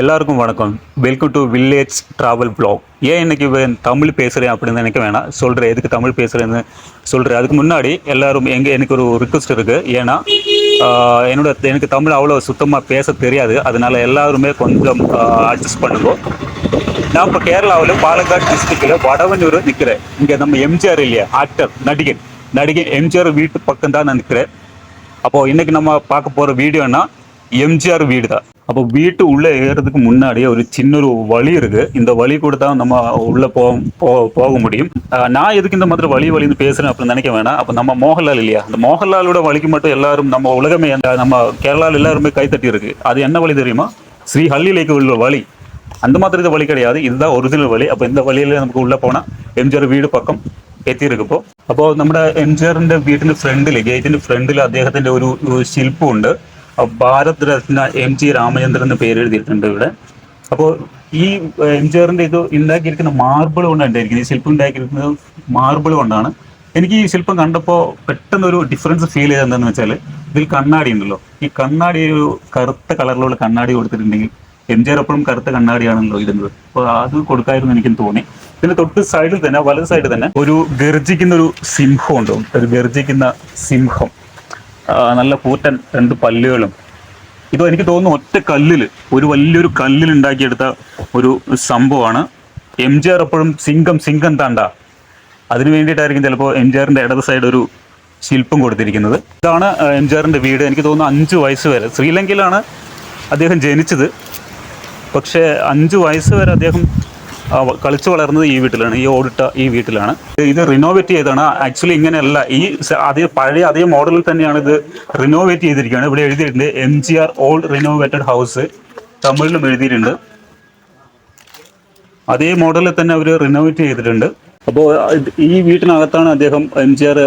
எல்லாருக்கும் வணக்கம். Welcome to village travel vlog. ஏன் இன்னைக்கு தமிழ் பேசுகிறேன் அப்படின்னு நினைக்க வேணாம். சொல்கிறேன் எதுக்கு தமிழ் பேசுகிறேன்னு சொல்கிறேன் அதுக்கு முன்னாடி எல்லோரும் எங்கே எனக்கு ஒரு ரிக்வஸ்ட் இருக்குது ஏன்னா என்னோட எனக்கு தமிழ் அவ்வளோ சுத்தமாக பேச தெரியாது. அதனால் எல்லாருமே கொஞ்சம் அட்ஜஸ்ட் பண்ணுவோம் நான் இப்போ கேரளாவில் பாலக்காடு டிஸ்ட்ரிக்டில் வடவனூர் நிற்கிறேன் இங்கே நம்ம எம்ஜிஆர் இல்லையா? ஆக்டர் நடிகன். நடிகன் எம்ஜிஆர் வீட்டு பக்கம் தான் நான் நிற்கிறேன் அப்போது இன்றைக்கி நம்ம பார்க்க போகிற வீடியோன்னா எம்ஜிஆர் வீடு தான் அப்போ வீட்டு உள்ள ஏறதுக்கு முன்னாடியே ஒரு சின்ன ஒரு வழி இருக்கு இந்த வழி கூட தான் நம்ம உள்ள போ போ- போக முடியும் ஆஹ் நான் எதுக்கு இந்த மாதிரி வழி வழின்னு பேசுறேன் அப்படின்னு நினைக்க வேணாம் அப்போ நம்ம மோகன்லால் இல்லையா அந்த மோகன்லாலோட வழிக்கு மட்டும் எல்லாரும் நம்ம உலகமே அந்த நம்ம கேரளாவில் எல்லாருமே கைத்தட்டி இருக்கு அது என்ன வழி தெரியுமா ஸ்ரீ ஹல்லிலேக்கு உள்ள வழி அந்த மாதிரி இது வழி கிடையாது இதுதான் ஒரிஜினல் வழി അപ്പോൾ இந்த വഴിയിൽ നമുക്ക് ഉള്ള പോണ എംജിആർ വീട് പക്കം എത്തിയിരിക്കും ഇപ്പോൾ അപ്പോൾ നമ്മുടെ എംജിആറിന്റെ വീടിന്റെ ഫ്രണ്ടിൽ ഗേറ്റിന്റെ ഫ്രണ്ടിൽ അദ്ദേഹത്തിന്റെ ഒരു ഒരു ശില്പമുണ്ട് ആ ഭാരത് രത്ന എം ജി രാമചന്ദ്രൻ എന്ന് പേരെഴുതിയിട്ടുണ്ട് ഇവിടെ. അപ്പോൾ ഈ എം ജി ആറിന്റെ ഇത് ഉണ്ടാക്കിയിരിക്കുന്ന മാർബിൾ കൊണ്ടാണ് ഈ ശില്പം ഉണ്ടാക്കിയിരിക്കുന്നത് മാർബിൾ കൊണ്ടാണ്. എനിക്ക് ഈ ശില്പം കണ്ടപ്പോൾ പെട്ടെന്ന് ഒരു ഡിഫറൻസ് ഫീൽ ചെയ്തത് എന്താണെന്ന് വെച്ചാൽ ഇതിൽ കണ്ണാടി ഉണ്ടല്ലോ. ഈ കണ്ണാടി ഒരു കറുത്ത കളറിലുള്ള കണ്ണാടി കൊടുത്തിട്ടുണ്ടെങ്കിൽ എം ജി ആർ എപ്പോഴും കറുത്ത കണ്ണാടിയാണല്ലോ ഇടുന്നത്. അപ്പോൾ അത് കൊടുക്കായിരുന്നു എനിക്ക് തോന്നി. പിന്നെ തൊട്ട് സൈഡിൽ തന്നെ വലത് സൈഡിൽ തന്നെ ഒരു ഗർജിക്കുന്ന ഒരു സിംഹം ഉണ്ടാവും ഒരു ഗർജിക്കുന്ന സിംഹം. നല്ല കൂറ്റൻ രണ്ട് പല്ലുകളും. ഇത് എനിക്ക് തോന്നുന്നു ഒറ്റ കല്ലിൽ ഒരു വലിയൊരു കല്ലിൽ ഉണ്ടാക്കിയെടുത്ത ഒരു സംഭവമാണ്. എം ജി ആർ എപ്പോഴും സിംഗം സിംഗം താണ്ട. അതിനു വേണ്ടിയിട്ടായിരിക്കും ചിലപ്പോൾ എം ജി ആറിന്റെ ഇടത് സൈഡ് ഒരു ശില്പം കൊടുത്തിരിക്കുന്നത്. ഇതാണ് എം ജി ആറിന്റെ വീട്. എനിക്ക് തോന്നുന്നു അഞ്ച് വയസ്സ് വരെ. ശ്രീലങ്കയിലാണ് അദ്ദേഹം ജനിച്ചത്. പക്ഷേ അഞ്ച് വയസ്സ് വരെ അദ്ദേഹം കളിച്ചു വളർന്നത് ഈ വീട്ടിലാണ് ഈ ഓടിട്ട ഈ വീട്ടിലാണ്. ഇത് റിനോവേറ്റ് ചെയ്താണ് ആക്ച്വലി ഇങ്ങനെയല്ല ഈ അതേ പഴയ അതേ മോഡലിൽ തന്നെയാണ് ഇത് റിനോവേറ്റ് ചെയ്തിരിക്കുകയാണ്. ഇവിടെ എഴുതിയിട്ടുണ്ട് M G R old renovated house തമിഴിലും എഴുതിയിട്ടുണ്ട്. അതേ മോഡലിൽ തന്നെ അവർ റിനോവേറ്റ് ചെയ്തിട്ടുണ്ട്. അപ്പോൾ ഈ വീട്ടിനകത്താണ് അദ്ദേഹം എം ജി ആർ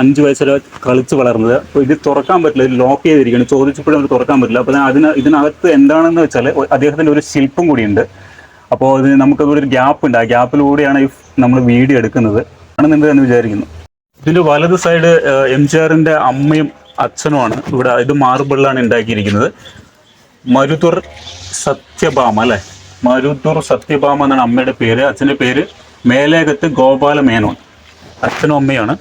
അഞ്ച് വയസ്സ് വരെ കളിച്ച് വളർന്നത്. അപ്പോൾ ഇത് തുറക്കാൻ പറ്റില്ല ഇത് ലോക്ക് ചെയ്തിരിക്കുകയാണ്. ചോദിച്ചപ്പോഴും അവർ തുറക്കാൻ പറ്റില്ല. അപ്പോൾ അതിന് ഇതിനകത്ത് എന്താണെന്ന് വെച്ചാൽ അദ്ദേഹത്തിന്റെ ഒരു ശില്പം കൂടിയുണ്ട്. അപ്പോൾ ഇത് ഒരു ഗ്യാപ്പ് ഉണ്ട്. ആ ഗ്യാപ്പിലൂടെയാണ് ഈ നമ്മൾ വീഡിയോ എടുക്കുന്നത്. ആണെന്നുണ്ട് എന്ന് വിചാരിക്കുന്നു. ഇതിന്റെ വലത് സൈഡ് എം ജി ആറിന്റെ അമ്മയും അച്ഛനുമാണ് ഇവിടെ ഇത് മാർബിളിലാണ് ഉണ്ടാക്കിയിരിക്കുന്നത്. മരുതുർ സത്യഭാമ അല്ലെ? മരുതുർ സത്യഭാമ എന്നാണ് അമ്മയുടെ പേര്. അച്ഛന്റെ പേര് മേലേകത്ത് ഗോപാല മേനോൻ അച്ഛനും അമ്മയാണ്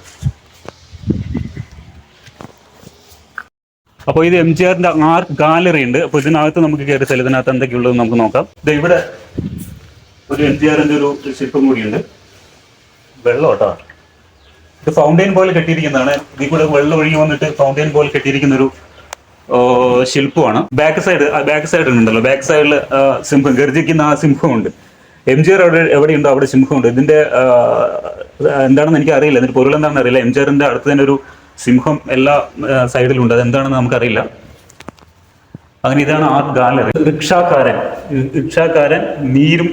അപ്പോൾ ഇത് എം ജി ആറിന്റെ ആർട്ട് ഗാലറി ഉണ്ട്. അപ്പോൾ ഇതിനകത്ത് നമുക്ക് കയറി സ്ഥലം ഇതിനകത്ത് എന്തൊക്കെയുള്ളത് നമുക്ക് നോക്കാം. ഇത് ഇവിടെ ഒരു എം ജി ആറിന്റെ ഒരു ശില്പം കൂടിയുണ്ട് വെള്ളം കേട്ടോ. ഇത് ഫൗണ്ടെയിൻ പോലെ കെട്ടിയിരിക്കുന്നതാണ്. ഇതിൽ കൂടെ വെള്ളം ഒഴുകി വന്നിട്ട് ഫൗണ്ടെയിൻ പോലെ കെട്ടിയിരിക്കുന്ന ഒരു ശില്പമാണ്. ബാക്ക് സൈഡ് ബാക്ക് സൈഡ് ഉണ്ടല്ലോ. ബാക്ക് സൈഡിൽ സിംഹം ഗർജിക്കുന്ന ആ സിംഹമുണ്ട്. എം ജി ആർ അവിടെ എവിടെയുണ്ടോ അവിടെ സിംഹമുണ്ട്. ഇതിന്റെ എന്താണെന്ന് എനിക്ക് അറിയില്ല ഇതിന്റെ പൊരുൾ എന്താണെന്ന് അറിയില്ല. എം ജി ആറിന്റെ അടുത്ത് തന്നെ ഒരു സിംഹം എല്ലാ സൈഡിലും ഉണ്ട് അതെന്താണെന്ന് നമുക്കറിയില്ല. അങ്ങനെ ഇതാണ് ആ ഗാലറി. റിക്ഷാക്കാരൻ. റിക്ഷാക്കാരൻ നീരും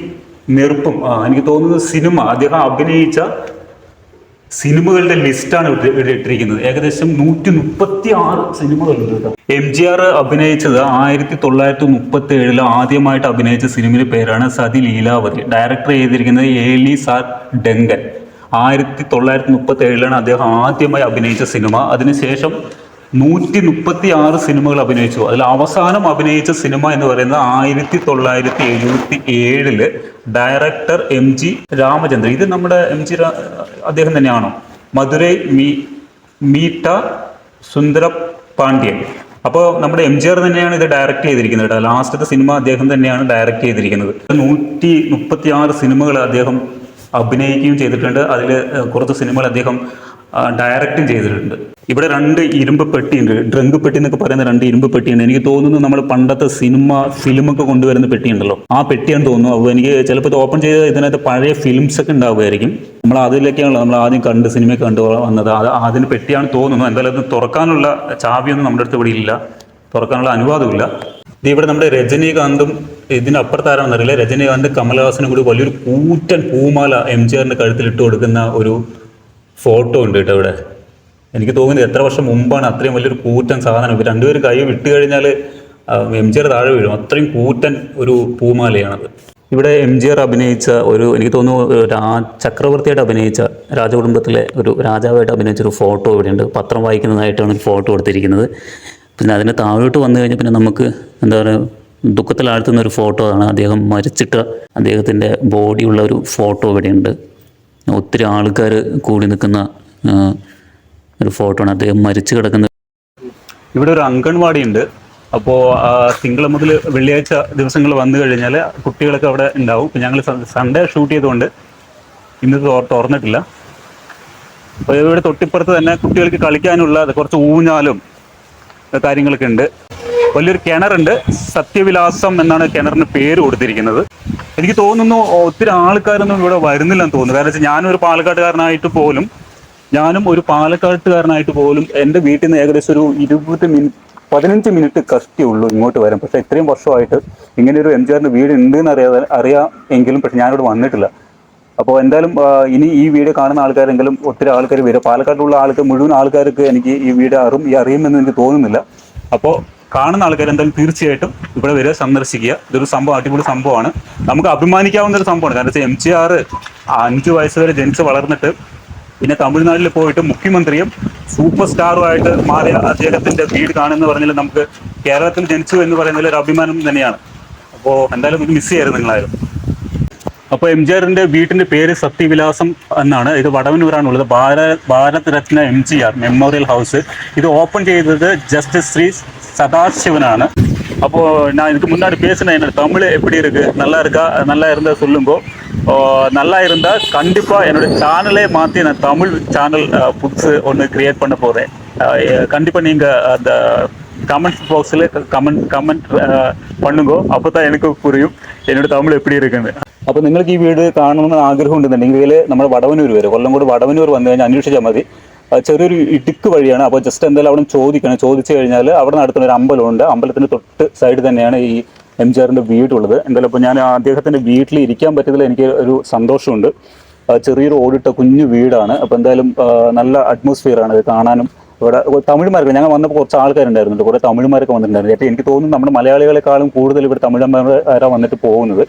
നെറുപ്പും ആ എനിക്ക് തോന്നുന്നത് സിനിമ. അദ്ദേഹം അഭിനയിച്ച സിനിമകളുടെ ലിസ്റ്റാണ് ഇവിടെ ഇട്ടിരിക്കുന്നത് ഏകദേശം നൂറ്റി മുപ്പത്തി ആറ് സിനിമകളുണ്ട് കേട്ടോ. എം ജി ആർ അഭിനയിച്ചത് ആയിരത്തി തൊള്ളായിരത്തി മുപ്പത്തി ഏഴിൽ ആദ്യമായിട്ട് അഭിനയിച്ച സിനിമയുടെ പേരാണ് സതി ലീലാവതി. ഡയറക്ടർ ചെയ്തിരിക്കുന്നത് ഏലി സാർ ഡെങ്കൻ. ആയിരത്തി തൊള്ളായിരത്തി മുപ്പത്തി ഏഴിലാണ് അദ്ദേഹം ആദ്യമായി അഭിനയിച്ച സിനിമ. അതിനുശേഷം നൂറ്റി മുപ്പത്തി ആറ് സിനിമകൾ അഭിനയിച്ചു. അതിൽ അവസാനം അഭിനയിച്ച സിനിമ എന്ന് പറയുന്നത് ആയിരത്തി തൊള്ളായിരത്തി എഴുപത്തി ഏഴിൽ ഡയറക്ടർ എം ജി രാമചന്ദ്രൻ. ഇത് നമ്മുടെ എം ജി അദ്ദേഹം തന്നെയാണോ? മധുരൈ മീ മീട്ട സുന്ദര പാണ്ഡ്യൻ അപ്പോൾ നമ്മുടെ എം ജി ആർ തന്നെയാണ് ഇത് ഡയറക്റ്റ് ചെയ്തിരിക്കുന്നത് കേട്ടോ. ലാസ്റ്റത്തെ സിനിമ അദ്ദേഹം തന്നെയാണ് ഡയറക്റ്റ് ചെയ്തിരിക്കുന്നത്. നൂറ്റി മുപ്പത്തി ആറ് സിനിമകൾ അദ്ദേഹം അഭിനയിക്കുകയും ചെയ്തിട്ടുണ്ട്. അതിൽ കുറച്ച് സിനിമകൾ അദ്ദേഹം ഡയറക്റ്റും ചെയ്തിട്ടുണ്ട്. ഇവിടെ രണ്ട് ഇരുമ്പ് പെട്ടിയുണ്ട് ഡ്രങ്ക് പെട്ടി എന്നൊക്കെ പറയുന്ന രണ്ട് ഇരുമ്പ് പെട്ടിയുണ്ട്. എനിക്ക് തോന്നുന്നു നമ്മൾ പണ്ടത്തെ സിനിമ ഫിലിമൊക്കെ കൊണ്ടുവരുന്ന പെട്ടിയുണ്ടല്ലോ. ആ പെട്ടിയാണ് തോന്നുന്നു. അപ്പോൾ എനിക്ക് ചിലപ്പോൾ ഇത് ഓപ്പൺ ചെയ്ത് ഇതിനകത്ത് പഴയ ഫിലിംസ് ഒക്കെ ഉണ്ടാവുമായിരിക്കും. നമ്മൾ അതിലേക്കാണല്ലോ നമ്മൾ ആദ്യം കണ്ട് സിനിമ കണ്ടു വന്നത്. അത് അതിന് പെട്ടിയാണ് തോന്നുന്നു. എന്തായാലും അത് തുറക്കാനുള്ള ചാവിയൊന്നും നമ്മുടെ അടുത്ത് ഇവിടെ ഇല്ല. തുറക്കാനുള്ള അനുവാദമില്ല. ഇത് ഇവിടെ നമ്മുടെ രജനീകാന്തും ഇതിന് അപ്പുറത്താരാണെന്നറിയില്ല രജനീകാന്ത് കമലഹാസനും കൂടി വലിയൊരു കൂറ്റൻ പൂമാല എം ജി ആറിന്റെ കഴുത്തിൽ ഇട്ട് കൊടുക്കുന്ന ഒരു ഫോട്ടോ ഉണ്ട് കേട്ടോ ഇവിടെ. എനിക്ക് തോന്നുന്നത് എത്ര വർഷം മുമ്പാണ് അത്രയും വലിയൊരു കൂറ്റൻ സാധനം. ഇവർ രണ്ടുപേരും കൈ വിട്ട് കഴിഞ്ഞാൽ എം ജി ആർ താഴെ വീഴും. അത്രയും കൂറ്റൻ ഒരു പൂമാലയാണത്. ഇവിടെ എം ജി ആർ അഭിനയിച്ച ഒരു എനിക്ക് തോന്നുന്നു രാ ചക്രവർത്തിയായിട്ട് അഭിനയിച്ച രാജകുടുംബത്തിലെ ഒരു രാജാവായിട്ട് അഭിനയിച്ച ഒരു ഫോട്ടോ ഇവിടെയുണ്ട്. പത്രം വായിക്കുന്നതായിട്ടാണ് ഫോട്ടോ കൊടുത്തിരിക്കുന്നത് പിന്നെ അതിന് താഴോട്ട് വന്നു കഴിഞ്ഞാൽ പിന്നെ നമുക്ക് എന്താ പറയുക ദുഃഖത്തിലാഴ്ത്തുന്ന ഒരു ഫോട്ടോ ആണ്. അദ്ദേഹം മരിച്ചിട്ട് അദ്ദേഹത്തിന്റെ ബോഡിയുള്ള ഒരു ഫോട്ടോ ഇവിടെയുണ്ട്. ഒത്തിരി ആൾക്കാർ കൂടി നിൽക്കുന്ന ഒരു ഫോട്ടോ ആണ്. അദ്ദേഹം മരിച്ചു കിടക്കുന്ന ഇവിടെ ഒരു അംഗൻവാടി ഉണ്ട്. അപ്പോൾ തിങ്കൾ മുതൽ വെള്ളിയാഴ്ച ദിവസങ്ങൾ വന്നു കഴിഞ്ഞാൽ കുട്ടികളൊക്കെ അവിടെ ഉണ്ടാവും. ഇപ്പം ഞങ്ങൾ സൺഡേ ഷൂട്ട് ചെയ്തുകൊണ്ട് ഇന്ന് തുറ- തുറന്നിട്ടില്ല. അപ്പോൾ ഇവിടെ തൊട്ടിപ്പുറത്ത് തന്നെ കുട്ടികൾക്ക് കളിക്കാനുള്ള കുറച്ച് ഊഞ്ഞാലും കാര്യങ്ങളൊക്കെ ഉണ്ട്. വലിയൊരു കിണറുണ്ട്. സത്യവിലാസം എന്നാണ് കിണറിന് പേര് കൊടുത്തിരിക്കുന്നത്. എനിക്ക് തോന്നുന്നു ഒത്തിരി ആൾക്കാരൊന്നും ഇവിടെ വരുന്നില്ലെന്ന് തോന്നുന്നു. കാരണം വെച്ചാൽ ഞാനൊരു പാലക്കാട്ടുകാരനായിട്ട് പോലും ഞാനും ഒരു പാലക്കാട്ടുകാരനായിട്ട് പോലും എന്റെ വീട്ടിൽ നിന്ന് ഏകദേശം ഒരു ഇരുപത് മിനിറ്റ് പതിനഞ്ച് മിനിറ്റ് കഷ്ടിയുള്ളൂ ഇങ്ങോട്ട് വരാൻ. പക്ഷേ ഇത്രയും വർഷമായിട്ട് ഇങ്ങനെ ഒരു എം ജി ആറിന്റെ വീട് ഉണ്ട് എന്ന് അറിയാതെ അറിയാം എങ്കിലും പക്ഷെ ഞാനിവിടെ വന്നിട്ടില്ല. അപ്പോൾ എന്തായാലും ഇനി ഈ വീഡിയോ കാണുന്ന ആൾക്കാരെങ്കിലും ഒത്തിരി ആൾക്കാർ വരും. പാലക്കാട്ടിലുള്ള ആൾക്ക് മുഴുവൻ ആൾക്കാർക്ക് എനിക്ക് ഈ വീഡിയോ അറിയും ഈ അറിയുമെന്ന് എനിക്ക് തോന്നുന്നില്ല. അപ്പോൾ കാണുന്ന ആൾക്കാർ എന്തായാലും തീർച്ചയായിട്ടും ഇവിടെ വരെ സന്ദർശിക്കുക. ഇതൊരു സംഭവം അടിപൊളി സംഭവമാണ്. നമുക്ക് അഭിമാനിക്കാവുന്ന ഒരു സംഭവമാണ്. കാരണം വെച്ചാൽ എം ജി ആർ അഞ്ച് വയസ്സ് വരെ ജനിച്ച് വളർന്നിട്ട് പിന്നെ തമിഴ്നാട്ടിൽ പോയിട്ട് മുഖ്യമന്ത്രിയും സൂപ്പർ സ്റ്റാറുമായിട്ട് മാറിയ അദ്ദേഹത്തിന്റെ വീട് കാണുമെന്ന് പറഞ്ഞാൽ നമുക്ക് കേരളത്തിൽ ജനിച്ചു എന്ന് പറയുന്നതിൽ ഒരു അഭിമാനം തന്നെയാണ്. അപ്പോൾ എന്തായാലും മിസ് ചെയ്യരുത് നിങ്ങളായാലും അപ്പോൾ എം ജി ആറിന്റെ വീട്ടിന്റെ പേര് സത്യവിലാസം എന്നാണ് ഇത് വടവന്നൂരാണുള്ളത് Bharat Bharat Ratna M G R memorial house ഇത് ഓപ്പൺ ചെയ്തത് ജസ്റ്റിസ് ശ്രീ സദാശിവനാണ് அப்போ நான் இதுக்கு முன்னாடி பேசினேன் என்னோட தமிழ் எப்படி இருக்கு நல்லா இருக்கா நல்லா இருந்தா சொல்லுங்க ஓ, நல்லா இருந்தா கண்டிப்பா என்னோட சேனலே மாத்தி நான் தமிழ் சேனல் புதுசு ஒன்று கிரியேட் பண்ண போறேன் அஹ், எ- கண்டிப்பா நீங்க அந்த கமெண்ட் பாக்ஸில் கமெண்ட் கமெண்ட் பண்ணுங்க அப்போ தான் എനിക്ക് പുരിയും എന്നോട് തമിഴ് എപ്പിടി ഇരിക്കുന്നത് അപ്പോൾ നിങ്ങൾക്ക് ഈ വീട് കാണണമെന്ന് ആഗ്രഹം ഉണ്ടെന്നുണ്ടെങ്കിൽ നമ്മൾ വടവന്നൂർ വരും കൊല്ലംകോട് വടവന്നൂർ വന്നു കഴിഞ്ഞാൽ അന്വേഷിച്ചാൽ മതി അത് ചെറിയൊരു ഇടുക്ക് വഴിയാണ് അപ്പോൾ ജസ്റ്റ് എന്തായാലും അവിടെ ചോദിക്കണം ചോദിച്ചു കഴിഞ്ഞാൽ അവിടെ നടത്തുന്ന ഒരു അമ്പലമുണ്ട് അമ്പലത്തിന് തൊട്ട് സൈഡ് തന്നെയാണ് ഈ എം ജി ആറിൻ്റെ വീടുള്ളത് എന്തായാലും ഇപ്പോൾ ഞാൻ അദ്ദേഹത്തിൻ്റെ വീട്ടിൽ ഇരിക്കാൻ പറ്റിയതിൽ എനിക്ക് ഒരു സന്തോഷമുണ്ട് ആ, ചെറിയൊരു ഓടിട്ട കുഞ്ഞു വീടാണ് അപ്പോൾ എന്തായാലും ആ, നല്ല atmosphere ആണ് ഇത് കാണാനും ഇവിടെ തമിഴ്മാർക്ക് ഞങ്ങൾ വന്നപ്പോൾ കുറച്ച് ആൾക്കാരുണ്ടായിരുന്നു കുറേ തമിഴ്മാരൊക്കെ വന്നിട്ടുണ്ടായിരുന്നു. എനിക്ക് തോന്നുന്നു നമ്മുടെ മലയാളികളെക്കാളും കൂടുതൽ ഇവിടെ തമിഴന്മാരാണ് വന്നിട്ട് പോകുന്നത്.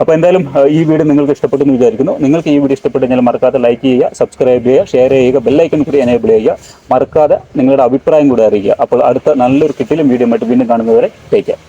അപ്പോൾ എന്തായാലും ഈ വീഡിയോ നിങ്ങൾക്ക് ഇഷ്ടപ്പെട്ടെന്ന് വിചാരിക്കുന്നു. നിങ്ങൾക്ക് ഈ വീഡിയോ ഇഷ്ടപ്പെട്ടെങ്കിൽ മറക്കാതെ ലൈക്ക് ചെയ്യുക സബ്സ്ക്രൈബ് ചെയ്യുക ഷെയർ ചെയ്യുക ബെല്ലൈക്കൺ കൂടി എനേബിൾ ചെയ്യുക. മറക്കാതെ നിങ്ങളുടെ അഭിപ്രായം കൂടി അറിയിക്കുക അപ്പോൾ അടുത്ത നല്ലൊരു കിട്ടിലും വീഡിയോ ആയിട്ട് വീണ്ടും കാണുന്നവരെ ടേക്ക് കെയർ